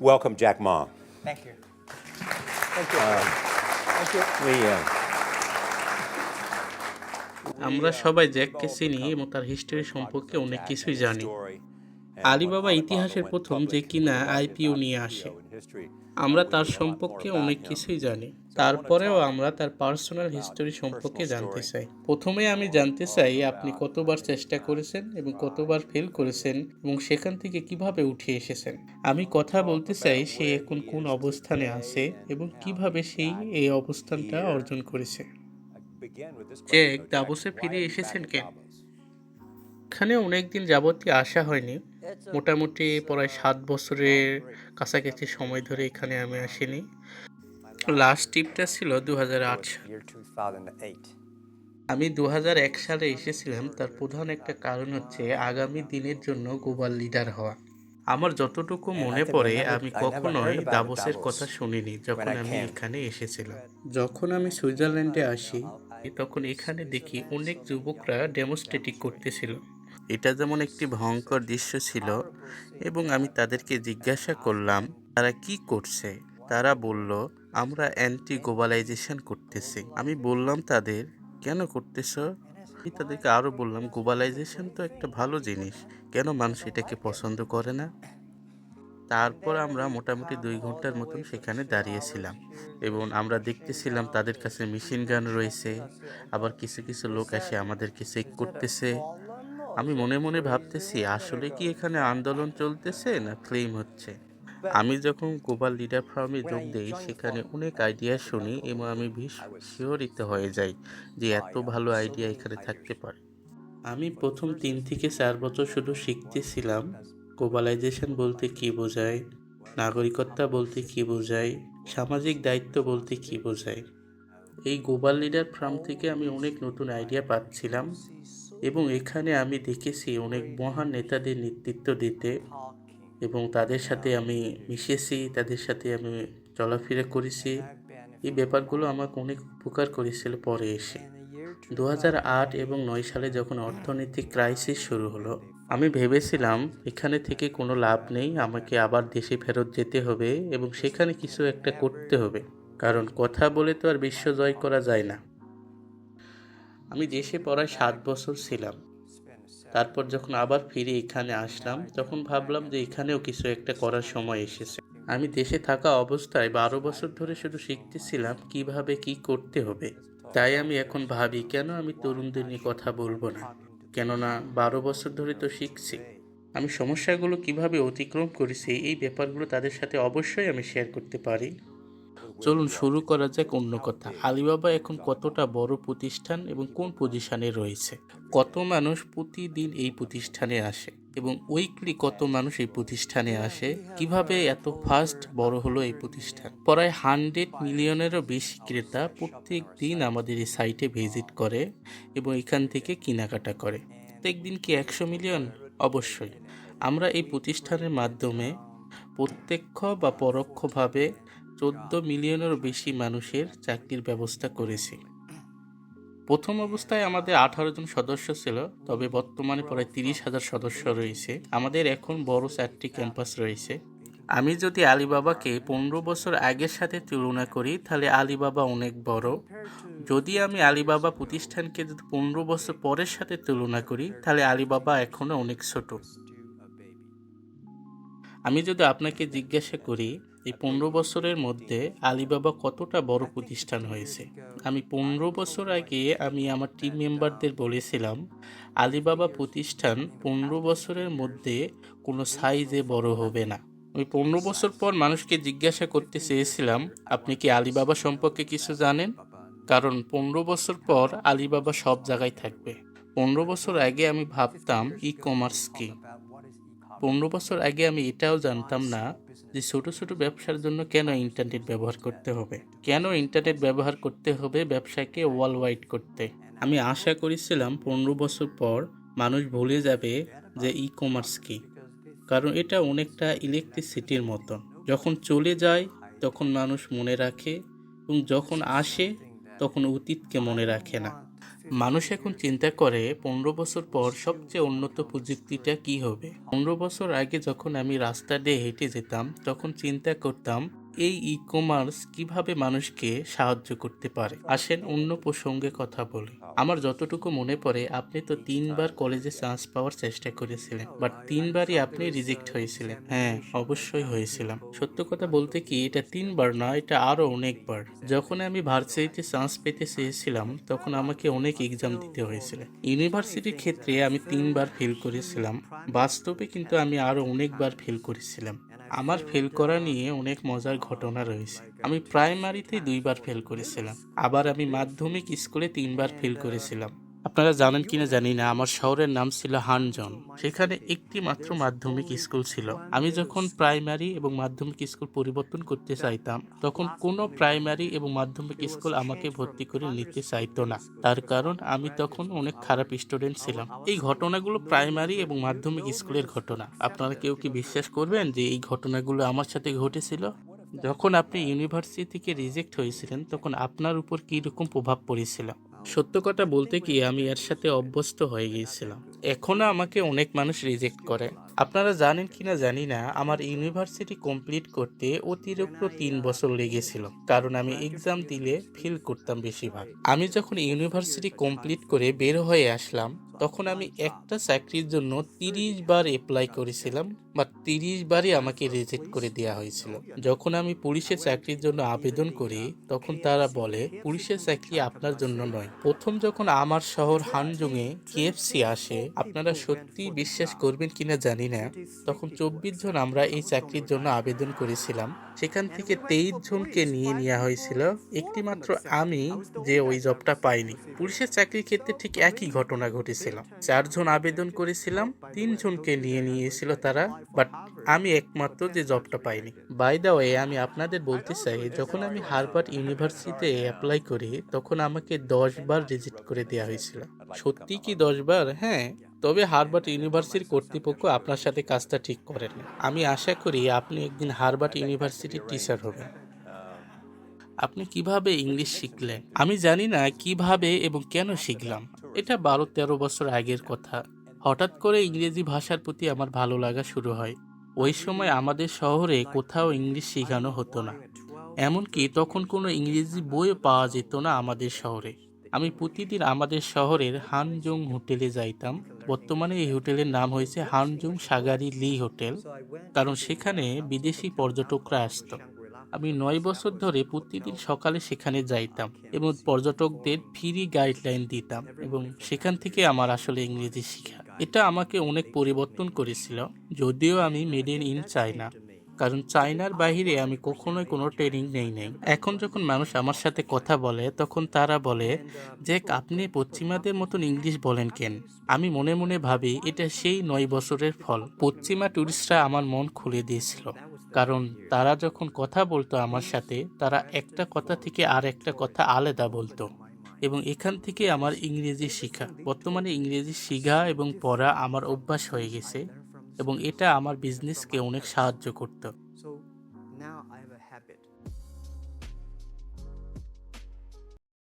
welcome Jack Ma. Thank you. Thank you. Uh, Thank you. We, uh, আমরা সবাই জ্যাককে চিনি এবং তার হিস্টোরি সম্পর্কে অনেক কিছুই জানি আলিবাবা ইতিহাসের প্রথম যে কিনা আইপিও নিয়ে আসে। আমরা তার সম্পর্কে অনেক কিছুই জানি। তারপরেও আমরা তার পার্সোনাল হিস্টোরি সম্পর্কে জানতে চাই। প্রথমে আমি জানতে চাই, আপনি কতবার চেষ্টা করেছেন এবং কতবার ফেল করেছেন এবং সেখান থেকে কীভাবে উঠে এসেছেন? আমি কথা বলতে চাই, সে এখন কোন অবস্থানে আছে এবং কীভাবে সেই এই অবস্থানটা অর্জন করেছে। চেক দাবোসে ফিরে এসেছেন কেন? এখানে অনেক দিন যাবতীয় আসা হয়নি। মোটামুটি প্রায় সাত বছরের কাছাকাছি সময় ধরে এখানে আমি আসিনি। লাস্ট ট্রিপটা ছিল দু হাজার আট সাল। আমি দু এক সালে এসেছিলাম তার প্রধান একটা কারণ হচ্ছে আগামী দিনের জন্য গ্লোবাল লিডার হওয়া। আমার যতটুকু মনে পড়ে আমি কখনোই দাবোসের কথা শুনিনি যখন আমি এখানে এসেছিলাম। যখন আমি সুইজারল্যান্ডে আসি তখন এখানে দেখি অনেক যুবকরা ডেমোস্ট্রেটিক করতেছিল। এটা যেমন একটি ভয়ঙ্কর দৃশ্য ছিল এবং আমি তাদেরকে জিজ্ঞাসা করলাম, তারা কি করছে? তারা বলল, আমরা অ্যান্টি গ্লোবালাইজেশন করতেছি। আমি বললাম, তাদের কেন করতেছ? আমি তাদেরকে আরও বললাম গ্লোবালাইজেশন তো একটা ভালো জিনিস, কেন মানুষ এটাকে পছন্দ করে না? তারপর আমরা মোটামুটি দুই ঘণ্টার মতন সেখানে দাঁড়িয়েছিলাম এবং আমরা দেখতেছিলাম তাদের কাছে মেশিন গান রয়েছে, আবার কিছু কিছু লোক এসে আমাদেরকে চেক করতেছে। আমি মনে মনে ভাবতেছি আসলে কি এখানে আন্দোলন চলতেছে না ক্লেম হচ্ছে? আমি যখন গ্লোবাল লিডার ফার্মে যোগ দিই সেখানে অনেক আইডিয়া শুনি এবং আমি শিহরিত হয়ে যাই যে এত ভালো আইডিয়া এখানে থাকতে পারে। আমি প্রথম তিন থেকে চার বছর শুধু শিখতেছিলাম গ্লোবালাইজেশন বলতে কি বোঝায় নাগরিকত্ব বলতে কি বোঝায় সামাজিক দায়িত্ব বলতে কি বোঝায়। এই গ্লোবাল লিডার ফার্ম থেকে আমি অনেক নতুন আইডিয়া পাচ্ছিলাম। এবং এখানে আমি দেখেছি অনেক মহান নেতাদের নেতৃত্ব দিতে এবং তাদের সাথে আমি মিশেছি, তাদের সাথে আমি চলাফেরা করেছি। এই ব্যাপারগুলো আমাকে অনেক উপকার করেছিল পরে এসে। দু এবং নয় সালে যখন অর্থনৈতিক ক্রাইসিস শুরু হলো, আমি ভেবেছিলাম এখানে থেকে কোনো লাভ নেই, আমাকে আবার দেশে ফেরত যেতে হবে এবং সেখানে কিছু একটা করতে হবে। কারণ কথা বলে তো আর বিশ্ব জয় করা যায় না। আমি দেশে পড়ায় সাত বছর ছিলাম। তারপর যখন আবার ফিরে এখানে আসলাম, তখন ভাবলাম যে এখানেও কিছু একটা করার সময় এসেছে। আমি দেশে থাকা অবস্থায় বারো বছর ধরে শুধু শিখতেছিলাম কীভাবে কি করতে হবে। তাই আমি এখন ভাবি, কেন আমি তরুণদের নিয়ে কথা বলব না? কেননা বারো বছর ধরে তো শিখছি। আমি সমস্যাগুলো কীভাবে অতিক্রম করেছি, এই ব্যাপারগুলো তাদের সাথে অবশ্যই আমি শেয়ার করতে পারি। চলুন শুরু করা যাক অন্য কথা। আলিবাবা এখন কতটা বড় প্রতিষ্ঠান এবং কোন পজিশনে রয়েছে? কত মানুষ প্রতিদিন এই প্রতিষ্ঠানে আসে এবং উইকলি কত মানুষ এই প্রতিষ্ঠানে আসে? কীভাবে এত ফাস্ট বড় হলো এই প্রতিষ্ঠান? প্রায় হান্ড্রেড মিলিয়নেরও বেশি ক্রেতা প্রত্যেক দিন আমাদের এই সাইটে ভিজিট করে এবং এখান থেকে কেনাকাটা করে। প্রত্যেক দিন কি একশো মিলিয়ন? অবশ্যই। আমরা এই প্রতিষ্ঠানের মাধ্যমে প্রত্যক্ষ বা পরোক্ষভাবে চোদ্দ মিলিয়নেরও বেশি মানুষের চাকরির ব্যবস্থা করেছি। প্রথম অবস্থায় আমাদের আঠারো জন সদস্য ছিল, তবে বর্তমানে প্রায় তিরিশ হাজার সদস্য রয়েছে। আমাদের এখন বড় চারটি ক্যাম্পাস রয়েছে। আমি যদি আলিবাবাকে পনেরো বছর আগের সাথে তুলনা করি, তাহলে আলিবাবা অনেক বড়। যদি আমি আলিবাবা প্রতিষ্ঠানকে যদি পনেরো বছর পরের সাথে তুলনা করি, তাহলে আলিবাবা এখনও অনেক ছোট। আমি যদি আপনাকে জিজ্ঞাসা করি এই পনেরো বছরের মধ্যে আলিবাবা কতটা বড় প্রতিষ্ঠান হয়েছে? আমি পনেরো বছর আগে আমি আমার টিম মেম্বারদের বলেছিলাম, আলিবাবা প্রতিষ্ঠান পনেরো বছরের মধ্যে কোনো সাইজে বড় হবে না। আমি পনেরো বছর পর মানুষকে জিজ্ঞাসা করতে চেয়েছিলাম, আপনি কি আলিবাবা সম্পর্কে কিছু জানেন? কারণ পনেরো বছর পর আলিবাবা সব জায়গায় থাকবে। পনেরো বছর আগে আমি ভাবতাম ই কমার্স কি। পনেরো বছর আগে আমি এটাও জানতাম না যে ছোট ছোট ব্যবসার জন্য কেন ইন্টারনেট ব্যবহার করতে হবে? কেন ইন্টারনেট ব্যবহার করতে হবে ব্যবসাকে ওয়ার্ল্ড ওয়াইড করতে? আমি আশা করেছিলাম পনেরো বছর পর মানুষ ভুলে যাবে যে ই কমার্স কি। কারণ এটা অনেকটা ইলেকট্রিসিটির মতন। যখন চলে যায় তখন মানুষ মনে রাখে এবং যখন আসে তখন অতীতকে মনে রাখে না। মানুষ এখন চিন্তা করে পনেরো বছর পর সবচেয়ে উন্নত প্রযুক্তিটা কি হবে? পনেরো বছর আগে যখন আমি রাস্তা দিয়ে হেঁটে যেতাম, তখন চিন্তা করতাম এই ই কমার্স কীভাবে মানুষকে সাহায্য করতে পারে? আসেন অন্য প্রসঙ্গে কথা বলি। আমার যতটুকু মনে পড়ে, আপনি তো তিনবার কলেজে চান্স পাওয়ার চেষ্টা করেছিলেন বাট তিনবারই আপনি রিজেক্ট হয়েছিলেন। হ্যাঁ অবশ্যই হয়েছিলাম। সত্য কথা বলতে কি, এটা তিনবার না, এটা আরও অনেকবার। যখন আমি ভার্সিটিতে চান্স পেতে চেয়েছিলাম, তখন আমাকে অনেক এক্সাম দিতে হয়েছিল। ইউনিভার্সিটির ক্ষেত্রে আমি তিনবার ফেল করেছিলাম। বাস্তবে কিন্তু আমি আরও অনেকবার ফেল করেছিলাম। আমার ফেল করা নিয়ে অনেক মজার ঘটনা রয়েছে। আমি প্রাইমারিতে দুইবার ফেল করেছিলাম। আবার আমি মাধ্যমিক স্কুলে তিনবার ফেল করেছিলাম। আপনারা জানেন কিনা জানি না, আমার শহরের নাম ছিল হানজন। সেখানে একটি মাত্র মাধ্যমিক স্কুল ছিল। আমি যখন প্রাইমারি এবং মাধ্যমিক স্কুল পরিবর্তন করতে চাইতাম, তখন কোনো প্রাইমারি এবং মাধ্যমিক স্কুল আমাকে ভর্তি করে নিতে চাইতো না। তার কারণ, আমি তখন অনেক খারাপ স্টুডেন্ট ছিলাম। এই ঘটনাগুলো প্রাইমারি এবং মাধ্যমিক স্কুলের ঘটনা। আপনারা কেউ কি বিশ্বাস করবেন যে এই ঘটনাগুলো আমার সাথে ঘটেছিল? যখন আপনি ইউনিভার্সিটি থেকে রিজেক্ট হয়েছিলেন, তখন আপনার উপর কী রকম প্রভাব পড়েছিল? সত্য কথা বলতে কি আমি এর সাথে অভ্যস্ত হয়ে গিয়েছিলাম। এখনও আমাকে অনেক মানুষ রিজেক্ট করে। আপনারা জানেন কিনা জানি না, আমার ইউনিভার্সিটি কমপ্লিট করতে অতিরিক্ত তিন বছর লেগেছিল, কারণ আমি এক্সাম দিলে ফিল করতাম বেশিরভাগ। আমি যখন ইউনিভার্সিটি কমপ্লিট করে বের হয়ে আসলাম, তখন আমি একটা চাকরির জন্য তিরিশ বার অ্যাপ্লাই করেছিলাম, বা তিরিশ বারই আমাকে রিজেক্ট করে দেওয়া হয়েছিল। যখন আমি পুলিশের চাকরির জন্য আবেদন করি, তখন তারা বলে, পুলিশের চাকরি আপনার জন্য নয়। প্রথম যখন আমার শহর হানজুংয়ে কেএফসি আসে, আপনারা সত্যি বিশ্বাস করবেন কিনা জানি না তখন চব্বিশ জন আমরা এই চাকরির জন্য আবেদন করেছিলাম। সেখান থেকে তেইশ জনকে নিয়ে নেওয়া হয়েছিল। একটি মাত্র আমি যে ওই জবটা পাইনি। পুলিশের চাকরির ক্ষেত্রে ঠিক একই ঘটনা ঘটেছিল চারজন আবেদন করেছিলাম তিনজনকে নিয়ে নিয়েছিল তারা বাট আমি একমাত্র যে জবটা পাইনি। বাই দা ওয়ে আমি আপনাদের বলতে চাই যখন আমি হারভার্ড ইউনিভার্সিটিতে অ্যাপ্লাই করি তখন আমাকে দশ বার রিজেক্ট করে দেওয়া হয়েছিল। সত্যি কি দশ বার? হ্যাঁ। তবে হারভার্ড ইউনিভার্সিটির কর্তৃপক্ষ আপনার সাথে কাজটা ঠিক করেন। আমি আশা করি আপনি একদিন হারভার্ড ইউনিভার্সিটির টিচার হবেন। আপনি কীভাবে ইংলিশ শিখলেন? আমি জানি না কীভাবে এবং কেন শিখলাম। এটা বারো তেরো বছর আগের কথা। হঠাৎ করে ইংরেজি ভাষার প্রতি আমার ভালো লাগা শুরু হয়। ওই সময় আমাদের শহরে কোথাও ইংলিশ শেখানো হতো না। এমনকি তখন কোনো ইংরেজি বইও পাওয়া যেত না আমাদের শহরে। আমি প্রতিদিন আমাদের শহরের হানজুং হোটেলে যাইতাম। বর্তমানে এই হোটেলের নাম হয়েছে হানজুং সাগারি লি হোটেল, কারণ সেখানে বিদেশি পর্যটকরা আসতো। আমি নয় বছর ধরে প্রতিদিন সকালে সেখানে যাইতাম এবং পর্যটকদের ফ্রি গাইডলাইন দিতাম এবং সেখান থেকে আমার আসলে ইংরেজি শেখা। এটা আমাকে অনেক পরিবর্তন করেছিল, যদিও আমি মেড ইন চায়না। কারণ চায়নার বাইরে আমি কখনোই কোনো ট্রেনিং নেই নেই। এখন যখন মানুষ আমার সাথে কথা বলে, তখন তারা বলে, যে আপনি পশ্চিমাদের মতন ইংলিশ বলেন কেন? আমি মনে মনে ভাবি, এটা সেই নয় বছরের ফল। পশ্চিমা টুরিস্টরা আমার মন খুলে দিয়েছিল। কারণ তারা যখন কথা বলতো আমার সাথে, তারা একটা কথা থেকে আর একটা কথা আলাদা বলতো। এবং এখান থেকে আমার ইংরেজি শেখা। বর্তমানে ইংরেজি শেখা এবং পড়া আমার অভ্যাস হয়ে গেছে। এবং এটা আমার বিজনেসকে অনেক সাহায্য করতো।